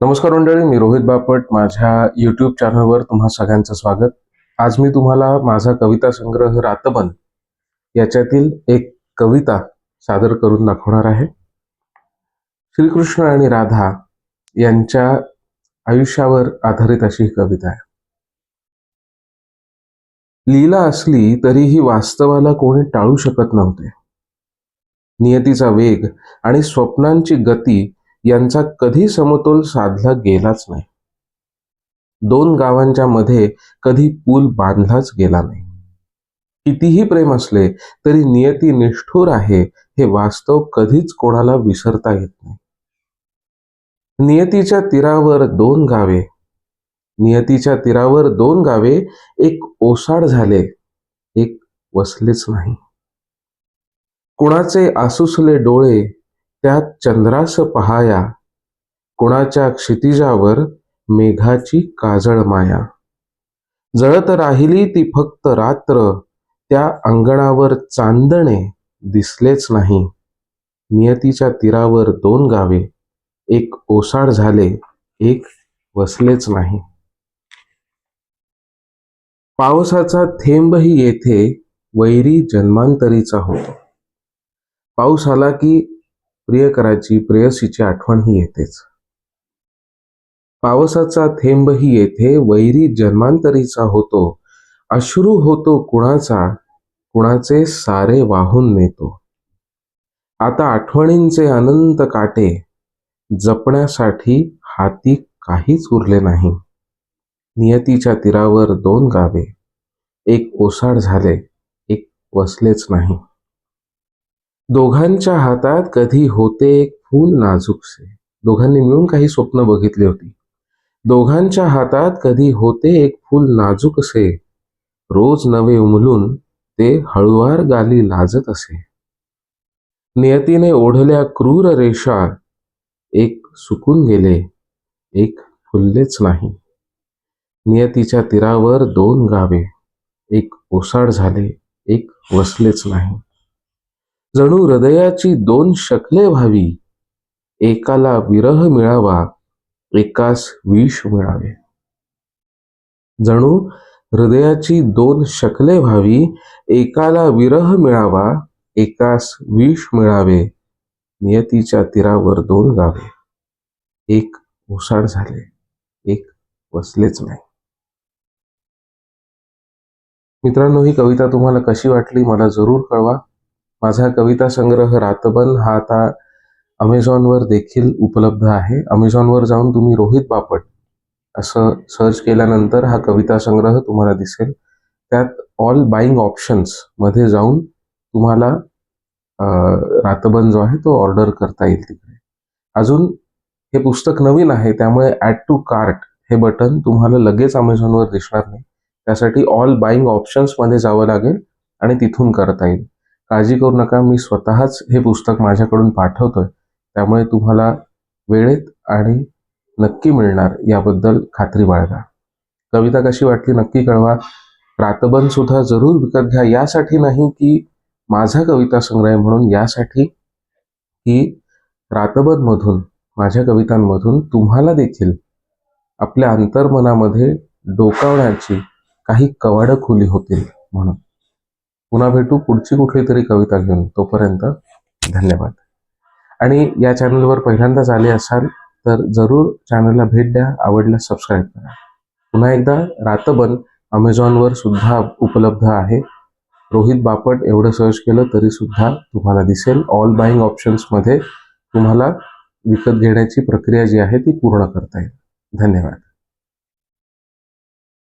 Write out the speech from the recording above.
नमस्कार मंडळी मी रोहित बापट. माझ्या युट्यूब चॅनलवर तुम्हा सगळ्यांचं स्वागत. आज मी तुम्हाला माझा कविता संग्रह रातबन याच्यातील एक कविता सादर करून दाखवणार आहे. श्रीकृष्ण आणि राधा यांच्या आयुष्यावर आधारित अशी ही कविता आहे. लीला असली तरीही वास्तवाला कोणी टाळू शकत नव्हते. नियतीचा वेग आणि स्वप्नांची गती यांचा कधी समतोल साधला गेलाच नाही. दोन गावांच्या मध्ये कधी पूल बांधलाच गेला नाही. कितीही प्रेम असले तरी नियती निष्ठुर आहे हे वास्तव कधीच कोणाला विसरता येत नाही. नियतीच्या तीरावर दोन गावे नियतीच्या तीरावर दोन गावे एक ओसाड झाले एक वसलेच नाही. कुणाचे आसुसले डोळे त्यात चंद्रास पहाया. कुणाच्या क्षितिजावर मेघाची काजळ माया. जळत राहिली ती फक्त रात्र त्या अंगणावर चांदणे दिसलेच नाही. नियतीच्या तीरावर दोन गावे एक ओसाड झाले एक वसलेच नाही. पावसाचा थेंबही येथे वैरी जन्मांतरीचा होतो. पाऊस आला की प्रियकराची प्रेयसीची आठवण ही येतेच. पावसाचा थेंबही येथे वैरी जन्मांतरीचा होतो. अश्रू होतो कुणाचा कुणाचे सारे वाहून नेतो. आता आठवणींचे अनंत काटे जपण्यासाठी हाती काहीच उरले नाही. नियतीच्या तीरावर दोन गावे एक ओसाड झाले एक वसलेच नाही. दोघांच्या हातात कधी होते एक फूल नाजूकसे दोघांनी मिळून काही स्वप्न बघितली होती. दोघांच्या हातात कधी होते एक फूल नाजूकसे रोज नवे उमलून ते हळुवार गाली लाजत असे. नियतीने ओढल्या क्रूर रेषा एक सुकून गेले एक फुललेच नाही. नियतीच्या तीरावर दोन गावे एक ओसाड झाले एक वसलेच नाही. जणू हृदयाची दोन शकले व्हावी. एकाला विरह मिळावा एकास विष मिळावे. जणू हृदयाची दोन शकले व्हावी एकाला विरह मिळावा एकास विष मिळावे. नियतीच्या तीरावर दोन गावे. एक ओसाड झाले एक वसलेच नाही. मित्रांनो ही कविता तुम्हाला कशी वाटली मला जरूर कळवा. माझा कविता संग्रह रातबन हा आता अमेझॉनवर देखील उपलब्ध आहे. अमेझॉनवर जाऊन तुम्ही रोहित बापट असं सर्च केल्यानंतर हा कविता संग्रह तुम्हाला दिसेल. त्यात ऑल बाईंग ऑप्शन्समध्ये जाऊन तुम्हाला रातबन जो आहे तो ऑर्डर करता येईल तिकडे. अजून हे पुस्तक नवीन आहे त्यामुळे ॲड टू कार्ट हे बटन तुम्हाला लगेच अमेझॉनवर दिसणार नाही. त्यासाठी ऑल बाईंग ऑप्शन्समध्ये जावं लागेल आणि तिथून करता येईल. काळजी करू नका मी स्वतःच हे पुस्तक माझ्याकडून पाठवतोय. त्यामुळे तुम्हाला वेळेत आणि नक्की मिळणार याबद्दल खात्री बाळगा. कविता कशी वाटली नक्की कळवा. प्रातबन सुद्धा जरूर विकत घ्या. यासाठी नाही की माझा कविता संग्रह म्हणून यासाठी की रातबनमधून माझ्या कवितांमधून तुम्हाला देखील आपल्या अंतर्मनामध्ये डोकावण्याची काही कवाडं खुली होतील म्हणून. पुन्हा भेटू. पुढची कुठली तरी कविता घेऊन. तोपर्यंत धन्यवाद. आणि या चॅनलवर पहिल्यांदाच आले असाल तर जरूर चॅनलला भेट द्या. आवडल्यास सबस्क्राईब करा. पुन्हा एकदा रातबन अमेझॉनवर सुद्धा उपलब्ध आहे. रोहित बापट एवढं सर्च केलं तरी सुद्धा तुम्हाला दिसेल. ऑल बाईंग ऑप्शन्समध्ये तुम्हाला विकत घेण्याची प्रक्रिया जी आहे ती पूर्ण करता येईल. धन्यवाद.